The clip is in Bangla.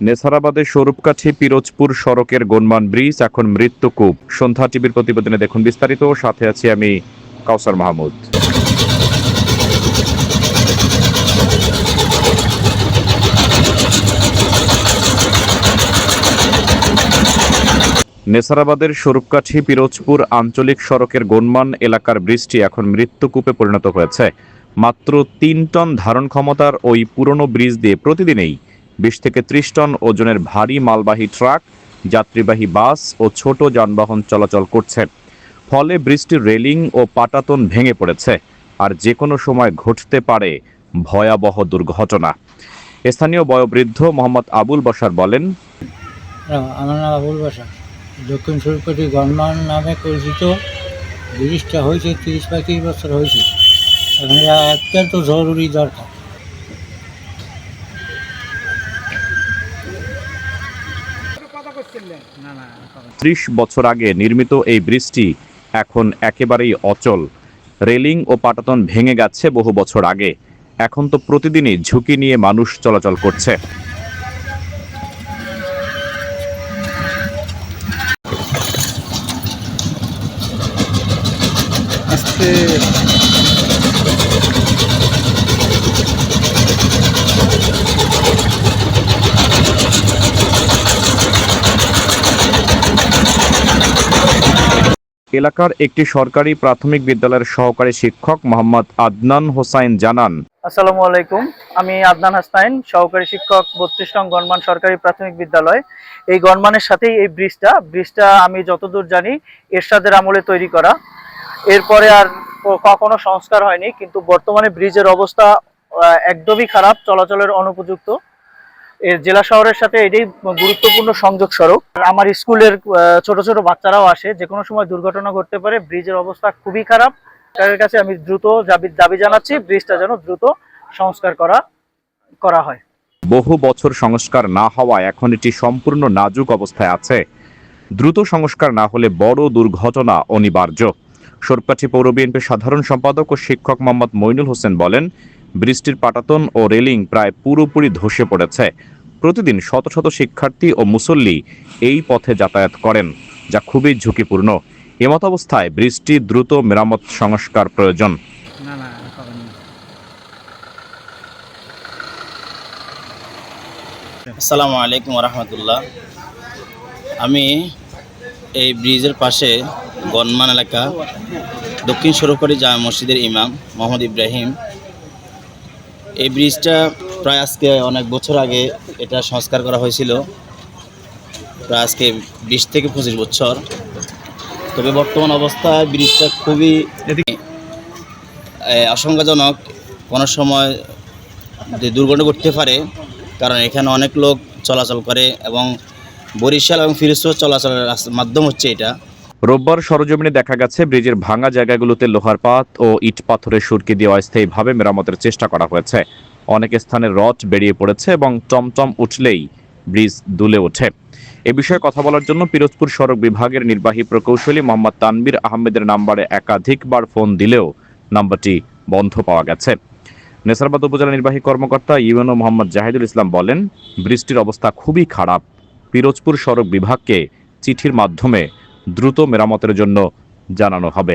নেসারাবাদের স্বরূপকাঠি পিরোজপুর সড়কের গোনমান ব্রিজ, এখন মৃত্যুকূপ সন্ধ্যা টিভির প্রতিবেদনে দেখুন বিস্তারিত, সাথে আছি আমি কাউসার মাহমুদ। নেসারাবাদের স্বরূপকাঠি পিরোজপুর আঞ্চলিক সড়কের গোনমান এলাকার ব্রিজটি এখন মৃত্যুকূপে পরিণত হয়েছে। মাত্র তিন টন ধারণ ক্ষমতার ওই পুরনো ব্রিজ দিয়ে প্রতিদিনেই বিশ থেকে ত্রিশ টন ওজনের ভারী মালবাহী ট্রাক, যাত্রীবাহী বাস ও ছোট যানবাহন চলাচল করছে। ফলে বৃষ্টির রেলিং ও পাটাতন ভেঙে পড়েছে, আর যে কোনো সময় ঘটতে পারে ভয়াবহ দুর্ঘটনা। স্থানীয় বয়োবৃদ্ধ মোহাম্মদ আবুল বসার বলেন আমার নাম আবুল বাসা দক্ষিণ সুরপতি গণমান নামে পরিচিত। ব্রিজটা হয়েছে তিরিশ পঁয়ত্রিশ বছর হয়েছে। অত্যন্ত জরুরি দরকার। ত্রিশ বছর আগে নির্মিত এই ব্রিজটি এখন একেবারেই অচল। রেলিং ও পাটাতন ভেঙে গেছে বহু বছর আগে। এখন তো প্রতিদিনই ঝুঁকি নিয়ে মানুষ চলাচল করছে। এলাকার একটি সরকারি প্রাথমিক বিদ্যালয়ের সহকারী শিক্ষক মোহাম্মদ আদনান হোসাইন জানান। আসসালামু আলাইকুম। আমি আদনান হাসনাইন সহকারী শিক্ষক, বত্রিশ নং গণমান সরকারি প্রাথমিক বিদ্যালয়। এই গণমানের সাথেই এই ব্রিজটা ব্রিজটা আমি যতদূর জানি, এরশাদের আমলে তৈরি করা। এরপরে আর কখনো সংস্কার হয়নি, কিন্তু বর্তমানে ব্রিজের অবস্থা একদমই খারাপ, চলাচলের অনুপযুক্ত। জেলা শহরের সাথে এটাই গুরুত্বপূর্ণ সংযোগ সড়ক আমার স্কুলের ছোট ছোট বাচ্চারাও আসে যে কোনো সময় দুর্ঘটনা ঘটতে পারে, ব্রিজের অবস্থা খুবই খারাপ। সরকারের কাছে আমি দ্রুত দাবি দাবি জানাচ্ছি, ব্রিজটা যেন দ্রুত সংস্কার করা করা হয়। বহু বছর সংস্কার না হওয়ায় এখন এটি সম্পূর্ণ নাজুক অবস্থায় আছে। দ্রুত সংস্কার না হলে বড় দুর্ঘটনা অনিবার্য। সরকাঠি পৌর বিএনপির সাধারণ সম্পাদক ও শিক্ষক মোহাম্মদ মইনুল হোসেন বলেন বৃষ্টির পাটাতন ও রেলিং প্রায় পুরোপুরি ধসে পড়েছে। প্রতিদিন শত শত শিক্ষার্থী ও মুসল্লি এই পথে যাতায়াত করেন যা খুবই ঝুঁকিপূর্ণ। এমত অবস্থায় বৃষ্টি দ্রুত মেরামত সংস্কার প্রয়োজন। আসসালামু আলাইকুম রহমতুল্লাহ আমি এই ব্রিজের পাশে গনমান এলাকা দক্ষিণ সরকারি জামা মসজিদের ইমাম মোহাম্মদ ইব্রাহিম। এই ব্রিজটা প্রায় আজকে অনেক বছর আগে এটা সংস্কার করা হয়েছিল। প্রায় আজকে বিশ থেকে পঁচিশ বছর। তবে বর্তমান অবস্থায় ব্রিজটা খুবই আশঙ্কাজনক। কোনো সময় দুর্ঘটনা ঘটতে পারে, কারণ এখানে অনেক লোক চলাচল করে এবং বরিশাল এবং ফিরোজপুর চলাচলের মাধ্যম হচ্ছে এটা। রোববার সরজমিনে দেখা গেছে ব্রিজের ভাঙা জায়গাগুলোতে লোহার পাত ও ইট পাথরের সুরকি দিয়ে অস্থায়ীভাবে মেরামতের চেষ্টা করা হয়েছে। অনেক স্থানে রড বেরিয়ে পড়েছে এবং টমটম উঠলেই ব্রিজ দুলে ওঠে। এ বিষয়ে কথা বলার জন্য পিরোজপুর সড়ক বিভাগের নির্বাহী প্রকৌশলী মোহাম্মদ তানবির আহমেদের নাম্বারে একাধিকবার ফোন দিলেও নাম্বারটি বন্ধ পাওয়া গেছে। নেসারবাদ উপজেলা নির্বাহী কর্মকর্তা ইউএনও মোহাম্মদ জাহিদুল ইসলাম বলেন বৃষ্টির অবস্থা খুবই খারাপ। পিরোজপুর সড়ক বিভাগকে চিঠির মাধ্যমে দ্রুত মেরামতের জন্য জানানো হবে।